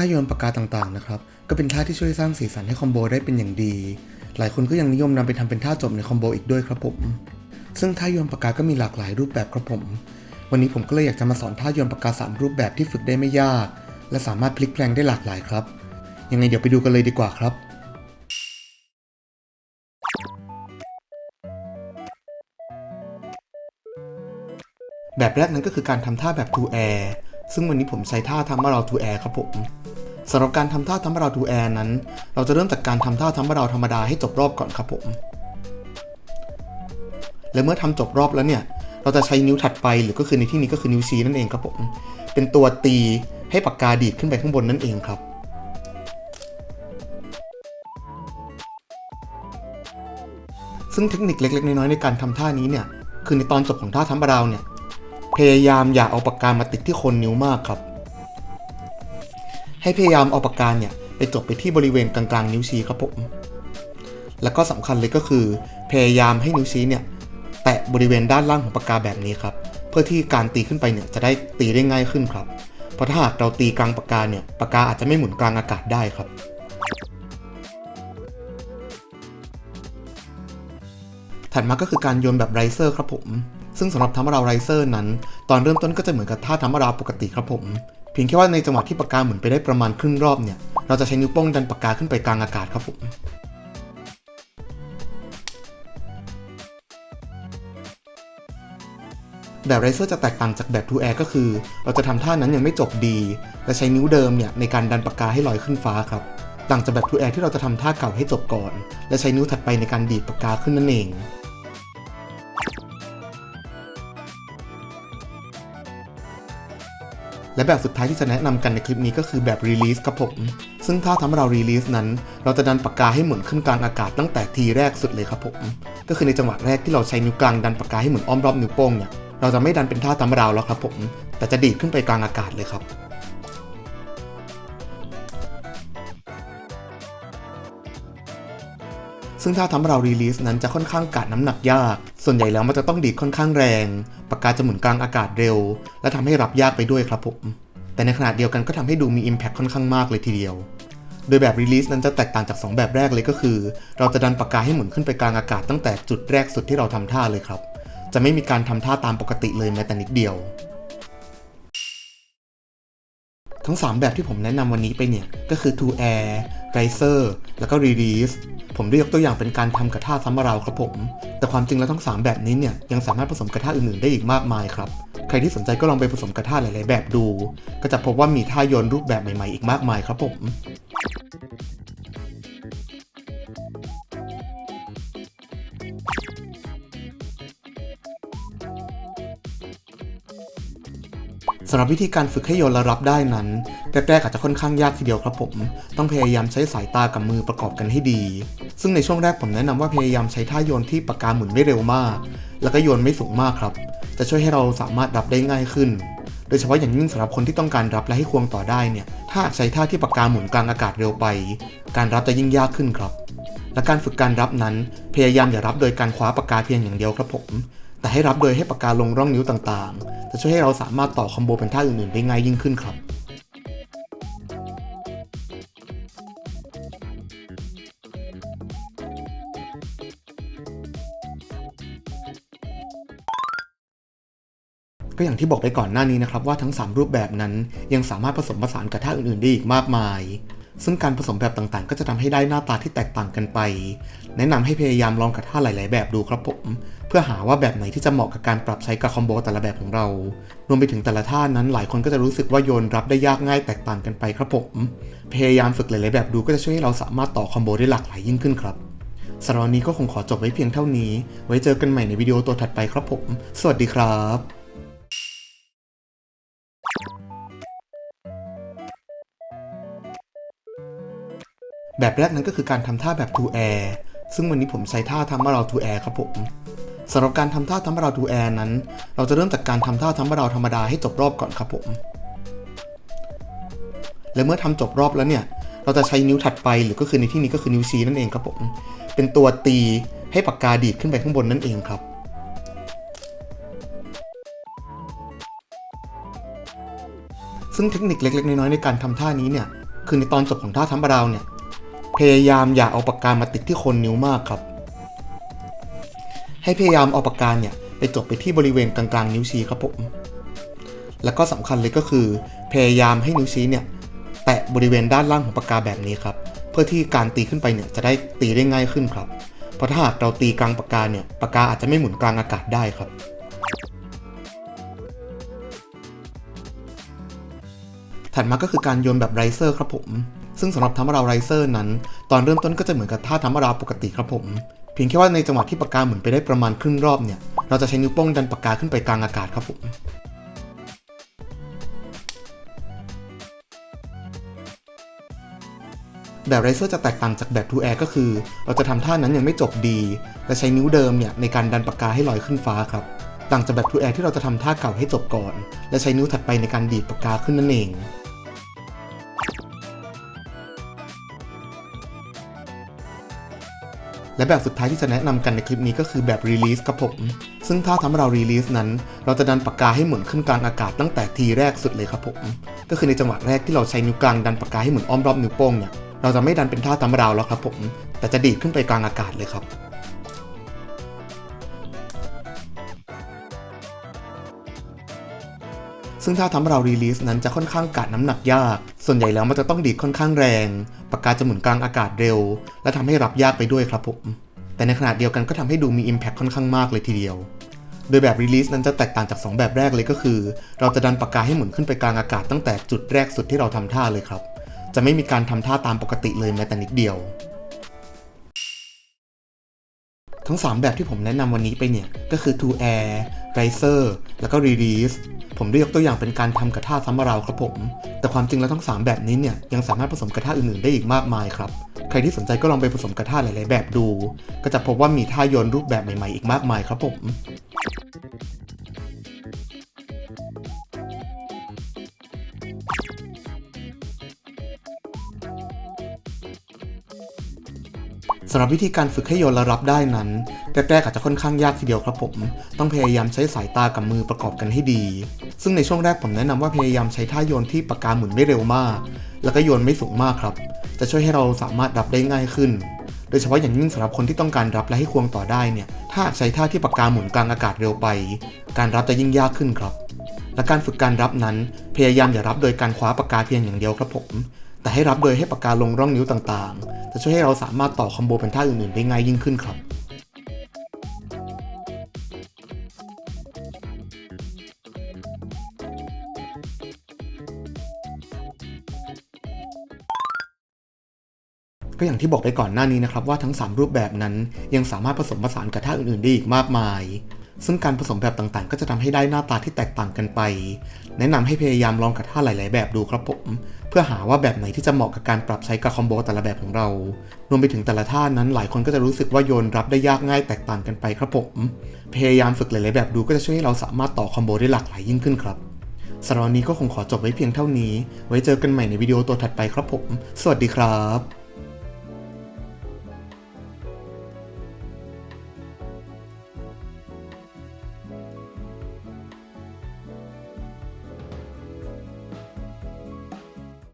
ท่าโยนปากกาต่างๆนะครับ ก็เป็นท่าที่ช่วยสร้างสีสันให้คอมโบได้เป็นอย่างดี หลายคนก็ยังนิยมนำไปทำเป็นท่าจบในคอมโบอีกด้วยครับผม ซึ่งท่าโยนปากกาก็มีหลากหลายรูปแบบครับผม วันนี้ผมก็เลยอยากจะมาสอนท่าโยนปากกาสามรูปแบบที่ฝึกได้ไม่ยาก และสามารถพลิกแปลงได้หลากหลายครับ ยังไงเดี๋ยวไปดูกันเลยดีกว่าครับแบบแรกนั้นก็คือการทำท่าแบบ to air ซึ่งวันนี้ผมใช้ท่าทำมาเรา to air ครับผม สำหรับการทำท่าทำมาเรา to air นั้น เราจะเริ่มจากการทำท่าทำมาเราธรรมดาให้จบรอบก่อนครับผม และเมื่อทำจบรอบแล้วเนี่ย เราจะใช้นิ้วถัดไปหรือก็คือในที่นี้ก็คือนิ้วชี้นั่นเองครับผม เป็นตัวตีให้ปากกาดีดขึ้นไปข้างบนนั่นเองครับซึ่งเทคนิคเล็กๆ น้อยๆ ในการทำท่านี้เนี่ย คือในตอนจบของท่าทำบาราวเนี่ย พยายามอย่าเอาปากกามาติดที่โคนนิ้วมากครับ ให้พยายามเอาปากกาเนี่ยไปจบไปที่บริเวณกลางๆนิ้วชี้ครับผม แล้วก็สำคัญเลยก็คือ พยายามให้นิ้วชี้เนี่ยแตะบริเวณด้านล่างของปากกาแบบนี้ครับ เพื่อที่การตีขึ้นไปเนี่ยจะได้ตีได้ง่ายขึ้นครับ เพราะถ้าหากเราตีกลางปากกาเนี่ยปากกาอาจจะไม่หมุนกลางอากาศได้ครับ ถัดมาก็คือการโยนแบบไรเซอร์ครับผม ซึ่งสำหรับทำมาราไรเซอร์นั้น ตอนเริ่มต้นก็จะเหมือนกับท่าทำมาราปกติครับผม เพียงแค่ว่าในจังหวะที่ปากกาหมุนไปได้ประมาณครึ่งรอบเนี่ย เราจะใช้นิ้วโป้งดันปากกาขึ้นไปกลางอากาศครับผมแบบไรเซอร์จะแตกต่างจากแบบ 2 air ก็คือ เราจะทำท่านั้นยังไม่จบดี และใช้นิ้วเดิมเนี่ยในการดันปากกาให้ลอยขึ้นฟ้าครับ ต่างจากแบบ 2 air ที่เราจะทำท่าเก่าให้จบก่อน และใช้นิ้วถัดไปในการดีดปากกาขึ้นนั่นเอง และแบบสุดท้ายที่จะแนะนำกันในคลิปนี้ก็คือแบบ release ครับผม ซึ่งถ้าทำให้เรา release นั้น เราจะดันปากกาให้หมุนขึ้นกลางอากาศตั้งแต่ทีแรกสุดเลยครับผม ก็คือในจังหวะแรกที่เราใช้นิ้วกลางดันปากกาให้หมุนอ้อมรอบนิ้วโป้งเนี่ย เราจะไม่ดันเป็นท่าทำราแล้วครับผม แต่จะดีดขึ้นไปกลางอากาศเลยครับ ซึ่งถ้าทำเรารีลีสนั้นจะค่อนข้างกัดน้ำหนักยาก ส่วนใหญ่แล้วมันจะต้องดีดค่อนข้างแรง ปากกาจะหมุนกลางอากาศเร็ว และทำให้รับยากไปด้วยครับผม แต่ในขณะเดียวกันก็ทำให้ดูมี Impact ค่อนข้างมากเลยทีเดียว โดยแบบ Release นั้นจะแตกต่างจาก 2 แบบแรกเลยก็คือ เราจะดันปากกาให้หมุนขึ้นไปกลางอากาศตั้งแต่จุดแรกสุดที่เราทำท่าเลยครับ จะไม่มีการทำท่าตามปกติเลยแม้แต่นิดเดียว ทั้ง 3 แบบที่ผมแนะนำวันนี้ไปเนี่ย ก็คือ To Air Riser แล้วก็ Release ผมได้ยกตัวอย่างเป็นการทำกระทะซัมมาราวครับผม แต่ความจริงแล้วทั้ง 3 แบบนี้เนี่ย ยังสามารถผสมกระทะอื่นๆได้อีกมากมายครับ ใครที่สนใจก็ลองไปผสมกระทะหลายๆแบบดู ก็จะพบว่ามีท่าโยนรูปแบบใหม่ๆอีกมากมายครับผม สำหรับวิธีการฝึกให้โยนและรับได้นั้นแรกๆอาจจะค่อนข้างยากทีเดียวครับผม ต้องพยายามใช้สายตากับมือประกอบกันให้ดี ซึ่งในช่วงแรกผมแนะนำว่าพยายามใช้ท่าโยนที่ปากกาหมุนไม่เร็วมาก แล้วก็โยนไม่สูงมากครับ จะช่วยให้เราสามารถรับได้ง่ายขึ้น โดยเฉพาะอย่างยิ่งสำหรับคนที่ต้องการรับและให้ควงต่อได้เนี่ย ถ้าใช้ท่าที่ปากกาหมุนกลางอากาศเร็วไป การรับจะยิ่งยากขึ้นครับและการฝึกการรับนั้น พยายามอย่ารับโดยการคว้าปากกาเพียงอย่างเดียวครับผม แต่ให้รับโดยให้ปากกาลงร่องนิ้วต่างๆ จะช่วยให้เราสามารถต่อคอมโบเป็นท่าอื่นๆได้ง่ายยิ่งขึ้นครับ ก็อย่างที่บอกไปก่อนหน้านี้นะครับว่าทั้ง 3 รูปแบบนั้นยังสามารถผสมผสานกับท่าอื่นๆได้อีกมากมายซึ่งการผสมแบบต่างๆ ก็จะทำให้ได้หน้าตาที่แตกต่างกันไป แนะนำให้พยายามลองกับท่าหลาย ๆ แบบดูครับผม เพื่อหาว่าแบบไหนที่จะเหมาะกับการปรับใช้กับคอมโบแต่ละแบบของเรา รวมไปถึงแต่ละท่านั้นหลายคนก็จะรู้สึกว่าโยนรับได้ยากง่ายแตกต่างกันไปครับผม พยายามฝึกหลายๆแบบดูก็จะช่วยให้เราสามารถต่อคอมโบได้หลากหลายยิ่งขึ้นครับสำหรับวันนี้ก็คงขอจบไว้เพียงเท่านี้ ไว้เจอกันใหม่ในวิดีโอตัวถัดไปครับผม สวัสดีครับแบบแรกนั้นก็คือการทำท่าแบบ to air ซึ่งวันนี้ผมใช้ท่าทำมาเรา to air ครับผม สำหรับการทำท่าทำมาเรา to air นั้น เราจะเริ่มจากการทำท่าทำมาเราธรรมดาให้จบรอบก่อนครับผม และเมื่อทำจบรอบแล้วเนี่ย เราจะใช้นิ้วถัดไปหรือก็คือในที่นี้ก็คือนิ้วชี้นั่นเองครับผม เป็นตัวตีให้ปากกาดีดขึ้นไปข้างบนนั่นเองครับซึ่งเทคนิคเล็ก ๆ น้อยๆในการทำท่านี้เนี่ย คือในตอนจบของท่าทำบาราวเนี่ย พยายามอย่าเอาปากกามาติดที่คนนิ้วมากครับ ให้พยายามเอาปากกาเนี่ยไปจบไปที่บริเวณกลางๆนิ้วชี้ครับผม แล้วก็สำคัญเลยก็คือ พยายามให้นิ้วชี้เนี่ยแตะบริเวณด้านล่างของปากกาแบบนี้ครับ เพื่อที่การตีขึ้นไปเนี่ยจะได้ตีได้ง่ายขึ้นครับ เพราะถ้าหากเราตีกลางปากกาเนี่ยปากกาอาจจะไม่หมุนกลางอากาศได้ครับ ถัดมาก็คือการโยนแบบไรเซอร์ครับผม ซึ่งสำหรับทำอาราไรเซอร์นั้น ตอนเริ่มต้นก็จะเหมือนกับท่าทำอาราปกติครับผม เพียงแค่ว่าในจังหวะที่ปากกาหมุนไปได้ประมาณครึ่งรอบเนี่ย เราจะใช้นิ้วโป้งดันปากกาขึ้นไปกลางอากาศครับผมแบบไรเซอร์จะแตกต่างจากแบบ 2 air ก็คือ เราจะทำท่านั้นยังไม่จบดี และใช้นิ้วเดิมเนี่ยในการดันปากกาให้ลอยขึ้นฟ้าครับ ต่างจากแบบ 2 air ที่เราจะทำท่าเก่าให้จบก่อน และใช้นิ้วถัดไปในการดีดปากกาขึ้นนั่นเอง และแบบสุดท้ายที่จะแนะนำกันในคลิปนี้ก็คือแบบ release ครับผม ซึ่งถ้าทำให้เรา release นั้น เราจะดันปากกาให้หมุนขึ้นกลางอากาศตั้งแต่ทีแรกสุดเลยครับผม ก็คือในจังหวะแรกที่เราใช้นิ้วกลางดันปากกาให้หมุนอ้อมรอบนิ้วโป้งเนี่ย เราจะไม่ดันเป็นท่าทำราวแล้วครับผม แต่จะดีดขึ้นไปกลางอากาศเลยครับ ซึ่งถ้าทำให้เรารีลีสนั้นจะค่อนข้างกัดน้ำหนักยาก ส่วนใหญ่แล้วมันจะต้องดีดค่อนข้างแรง ปากกาจะหมุนกลางอากาศเร็ว และทำให้รับยากไปด้วยครับผม แต่ในขณะเดียวกันก็ทำให้ดูมี Impact ค่อนข้างมากเลยทีเดียว โดยแบบ Release นั้นจะแตกต่างจาก 2 แบบแรกเลยก็คือ เราจะดันปากกาให้หมุนขึ้นไปกลางอากาศตั้งแต่จุดแรกสุดที่เราทำท่าเลยครับ จะไม่มีการทำท่าตามปกติเลยแม้แต่นิดเดียว ทั้ง 3 แบบที่ผมแนะนำวันนี้ไปเนี่ย ก็คือ To Air Riser แล้วก็ Release ผมได้ยกตัวอย่างเป็นการทำกระท่าซัมมาราวครับผม แต่ความจริงแล้วทั้ง 3 แบบนี้เนี่ย ยังสามารถผสมกระท่าอื่นๆได้อีกมากมายครับ ใครที่สนใจก็ลองไปผสมกระท่าหลายๆแบบดู ก็จะพบว่ามีท่าโยนรูปแบบใหม่ๆอีกมากมายครับผม สำหรับวิธีการฝึกให้โยนและรับได้นั้น แรกๆอาจจะค่อนข้างยากทีเดียวครับผม ต้องพยายามใช้สายตากับมือประกอบกันให้ดี ซึ่งในช่วงแรกผมแนะนำว่าพยายามใช้ท่าโยนที่ปากกาหมุนไม่เร็วมาก แล้วก็โยนไม่สูงมากครับ จะช่วยให้เราสามารถรับได้ง่ายขึ้น โดยเฉพาะอย่างยิ่งสำหรับคนที่ต้องการรับและให้ควงต่อได้เนี่ย ถ้าใช้ท่าที่ปากกาหมุนกลางอากาศเร็วไป การรับจะยิ่งยากขึ้นครับ และการฝึกการรับนั้น พยายามอย่ารับโดยการคว้าปากกาเพียงอย่างเดียวครับผม แต่ให้รับโดยให้ปากกาลงร่องนิ้วต่างๆ จะช่วยให้เราสามารถต่อคอมโบเป็นท่าอื่นๆ ได้ง่ายยิ่งขึ้นครับ ก็อย่างที่บอกไปก่อนหน้านี้นะครับว่าทั้ง 3 รูปแบบนั้นยังสามารถผสมผสานกับท่าอื่นๆ ได้อีกมากมายซึ่งการผสมแบบต่างๆ ก็จะทำให้ได้หน้าตาที่แตกต่างกันไป แนะนำให้พยายามลองกับท่าหลาย ๆ แบบดูครับผม เพื่อหาว่าแบบไหนที่จะเหมาะกับการปรับใช้กับคอมโบแต่ละแบบของเรา รวมไปถึงแต่ละท่านั้นหลายคนก็จะรู้สึกว่าโยนรับได้ยากง่ายแตกต่างกันไปครับผม พยายามฝึกหลายๆแบบดูก็จะช่วยให้เราสามารถต่อคอมโบได้หลากหลายยิ่งขึ้นครับสำหรับวันนี้ก็คงขอจบไว้เพียงเท่านี้ ไว้เจอกันใหม่ในวิดีโอตัวถัดไปครับผม สวัสดีครับ